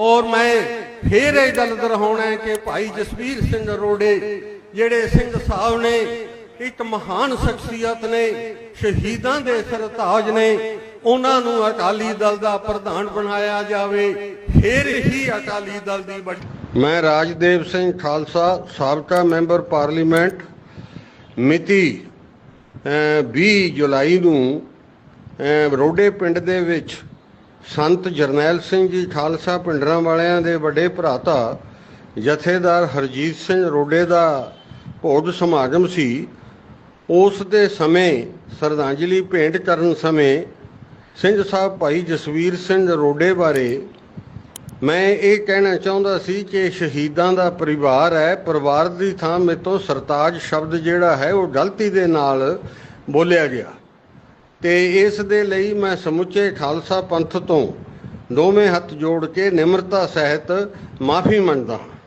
ਔਰ ਮੈਂ ਫੇਰ ਇਹ ਗੱਲ ਦਰਹਾਉਣਾ ਕਿ ਭਾਈ ਜਸਵੀਰ ਸਿੰਘ ਰੋੜੇ ਜਿਹੜੇ ਸਿੰਘ ਸਾਹਿਬ ਨੇ, ਇੱਕ ਮਹਾਨ ਸ਼ਖਸੀਅਤ ਨੇ, ਸ਼ਹੀਦਾਂ ਦੇ ਸਰਤਾਜ ਨੇ, ਉਹਨਾਂ ਨੂੰ ਅਕਾਲੀ ਦਲ ਦਾ ਪ੍ਰਧਾਨ ਬਣਾਇਆ ਜਾਵੇ, ਫਿਰ ਹੀ ਅਕਾਲੀ ਦਲ ਦੀ ਵੱਡੀ ਮੈਂ ਰਾਜਦੇਵ ਸਿੰਘ ਖਾਲਸਾ, ਸਾਬਕਾ ਮੈਂਬਰ ਪਾਰਲੀਮੈਂਟ, ਮਿਤੀ, ਅਹ 20 ਜੁਲਾਈ ਨੂੰ ਰੋਡੇ ਪਿੰਡ ਦੇ ਵਿੱਚ ਸੰਤ ਜਰਨੈਲ ਸਿੰਘ ਜੀ ਖਾਲਸਾ ਪਿੰਡਰਾਂ ਵਾਲਿਆਂ ਦੇ ਵੱਡੇ ਭਰਾਤਾ ਜਥੇਦਾਰ ਹਰਜੀਤ ਸਿੰਘ ਰੋਡੇ ਦਾ ਭੋਗ ਸਮਾਗਮ ਸੀ। ਉਸ ਦੇ ਸਮੇਂ ਸਰਧਾਂਜਲੀ ਭੇਂਟ ਕਰਨ ਸਮੇਂ ਸਿੰਘ ਸਾਹਿਬ ਭਾਈ ਜਸਵੀਰ ਸਿੰਘ ਰੋਡੇ ਬਾਰੇ ਮੈਂ ਇਹ ਕਹਿਣਾ ਚਾਹੁੰਦਾ ਸੀ ਕਿ ਸ਼ਹੀਦਾਂ ਦਾ ਪਰਿਵਾਰ ਹੈ। ਪਰਿਵਾਰ ਦੀ ਥਾਂ ਮੇਤੋਂ ਸਰਤਾਜ ਸ਼ਬਦ ਜਿਹੜਾ ਹੈ ਉਹ ਗਲਤੀ ਦੇ ਨਾਲ ਬੋਲਿਆ ਗਿਆ। ਤੇ ਇਸ ਦੇ ਲਈ ਮੈਂ ਸਮੁੱਚੇ ਖਾਲਸਾ ਪੰਥ ਤੋਂ ਦੋਵੇਂ ਹੱਥ ਜੋੜ ਕੇ ਨਿਮਰਤਾ ਸਹਿਤ ਮਾਫੀ ਮੰਗਦਾ ਹਾਂ।